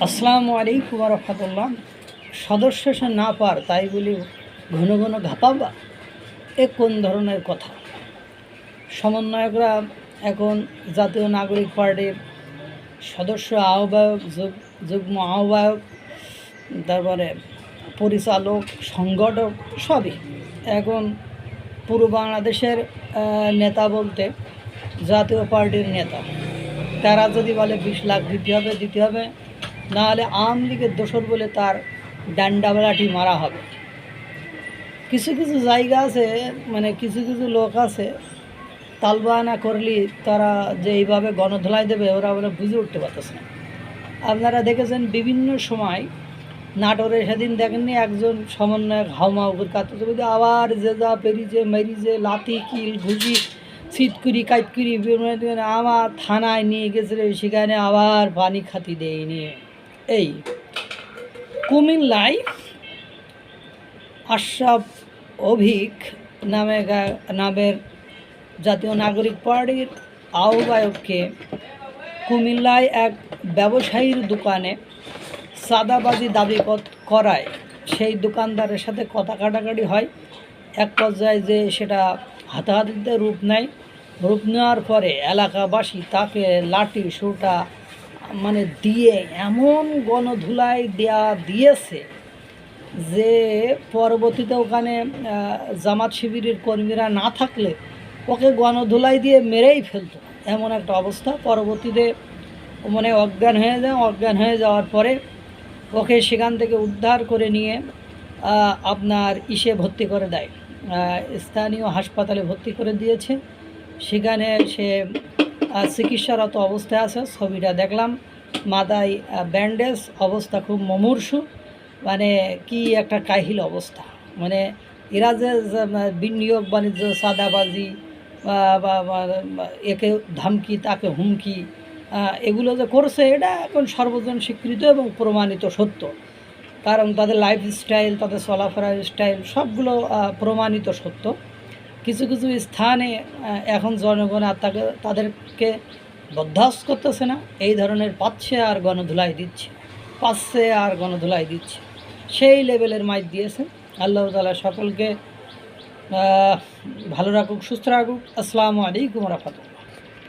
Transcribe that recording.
আসসালামু আলাইকুম রহমতুল্লাহ। সদস্য সে না পার, তাই বলি ঘন ঘন ঘাপাবা। এ কোন ধরনের কথা? সমন্বয়করা এখন জাতীয় নাগরিক পার্টির সদস্য, আহ্বায়ক, যুগ- যুগ্ম আহ্বায়ক, তারপরে পরিচালক, সংগঠক সবই এখন পুরো বাংলাদেশের নেতা বলতে জাতীয় পার্টির নেতা। তারা যদি বলে বিশ লাখ দিতে হবে দিতে হবে নাহলে আওয়ামী লীগের দোসর বলে তার ডান্ডা বেলাটি মারা হবে। কিছু কিছু জায়গা আছে মানে কিছু কিছু লোক আছে তালবানা করলি তারা যে এইভাবে গণধোলাই দেবে, ওরা ওরা বুঝে উঠতে পারতেছে না। আপনারা দেখেছেন বিভিন্ন সময় নাটোরে সেদিন দেখেননি একজন সমন্বয়ক হাউমাউকের কাছে বলছে, আবার যে যা পেরিছে মেরিছে লাতি কিল, ঘুষি ছিটকুরি কাইটকুরি আমার থানায় নিয়ে গেছিল, সেখানে আবার পানি খাতি দেয়নি। এই কুমিল্লায় আশরাফ অভিক নামে নামের জাতীয় নাগরিক পার্টির আহ্বায়ককে কুমিল্লায় এক ব্যবসায়ীর দোকানে সাদাবাজি দাবি করায়। সেই দোকানদারের সাথে কথা কাটাকাটি হয়। এক পর্যায়ে যে সেটা হাতাহাতিতে রূপ নেয়। রূপ নেওয়ার পরে এলাকাবাসী তাকে লাঠি, সোটা মানে দিয়ে, এমন গণধুলাই দেয়া দিয়েছে যে পরবর্তীতে ওখানে জামাত শিবিরের কর্মীরা না থাকলে ওকে গণধুলাই দিয়ে মেরেই ফেলতো। এমন একটা অবস্থা। পরবর্তীতে মানে অজ্ঞান হয়ে যায়, অজ্ঞান হয়ে যাওয়ার পরে ওকে সেখান থেকে উদ্ধার করে নিয়ে আপনার ইসে ভর্তি করে দেয়। স্থানীয় হাসপাতালে ভর্তি করে দিয়েছে। সেখানে সে চিকিৎসারত অবস্থায় আছে ছবিটা দেখলাম। মাথায় ব্যান্ডেজ অবস্থা খুব মমূর্ষু। মানে কি একটা কাহিল অবস্থা। মানে এরা যে যে, বিনিয়োগ বাণিজ্য সাদাবাজি বা- একে ধমকি তাকে হুমকি এগুলো যে করছে এটা এখন সর্বজন স্বীকৃত এবং প্রমাণিত সত্য। কারণ তাদের লাইফ স্টাইল তাদের চলাফেরার স্টাইল সবগুলো প্রমাণিত সত্য। কিছু কিছু স্থানে এখন জনগণ আর তাকে, তাদেরকে বরদাস্ত করতেছে না। এই ধরনের পাচ্ছে আর গণধুলাই দিচ্ছে। পাচ্ছে আর গণধুলাই দিচ্ছে। সেই লেভেলের মাইক দিয়েছে আল্লাহ তালা সকলকে ভালো রাখুক, সুস্থ রাখুক। আসসালামু আলাইকুম রহমতুল্লাহ।